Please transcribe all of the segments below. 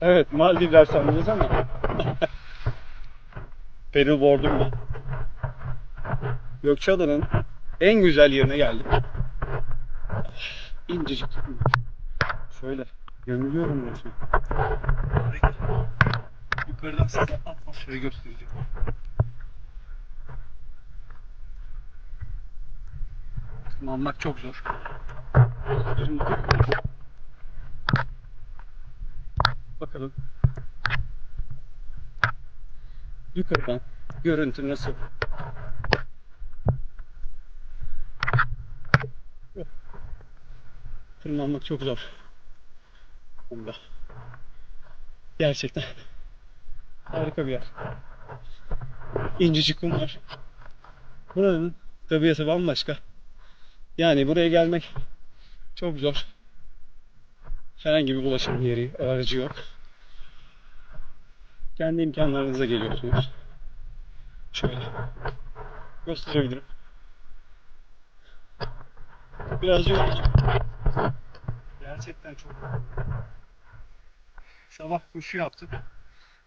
Evet Maldivler sandınız ama. Paddleboard'um ben. Gökçeada'nın en güzel yerine geldim. İncecik. Şöyle gömülüyorum resmen. Yukarıdan size atmosferi göstereceğim. Tırmanmak çok zor. Şimdi Bakalım. Yukarıdan görüntü nasıl? Tırmanmak çok zor. Bunda. Gerçekten. Harika bir yer. İncecik kum var. Buranın tabiatı bambaşka. Yani buraya gelmek çok zor. Herhangi bir ulaşım yeri, aracı yok. Kendi imkanlarınıza geliyorsunuz. Şöyle gösterebilirim. Biraz yoruldum. Gerçekten çok. Sabah koşu yaptım.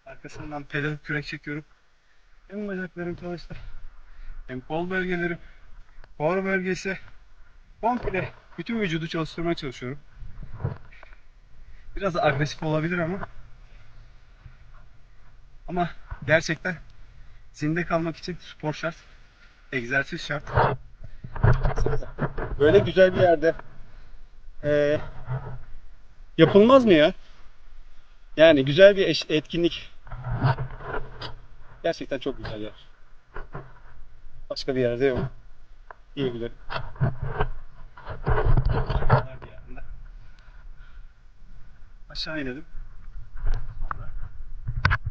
Arkasından pedal kürek çekiyorum. Hem bacaklarım çalıştı. Hem kol bölgelerim, kor bölgesi, komple bütün vücudu çalıştırmaya çalışıyorum. Biraz agresif olabilir ama ama gerçekten zinde kalmak için spor şart, egzersiz şart. Böyle güzel bir yerde eee, yapılmaz mı ya? Yani güzel bir etkinlik. Gerçekten çok güzel yer. Başka bir yerde yok. İyi yerinde. Aşağı inelim.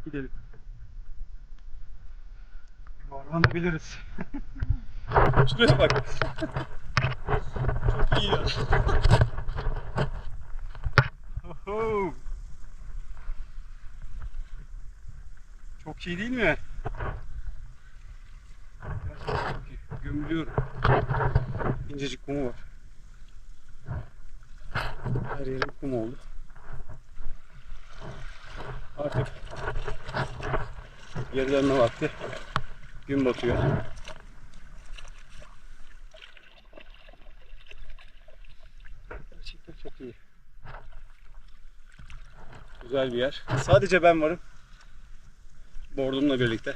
Gidelim. Yuvarlanabiliriz. Şuraya bak. Çok iyi ya. Oho. Çok iyi değil mi? Gömülüyorum. İncecik kumu var. Her yerim kum oldu. Artık geri dönme vakti. Gün batıyor. Gerçekten çok iyi. Güzel bir yer. Sadece ben varım. Bordumla birlikte.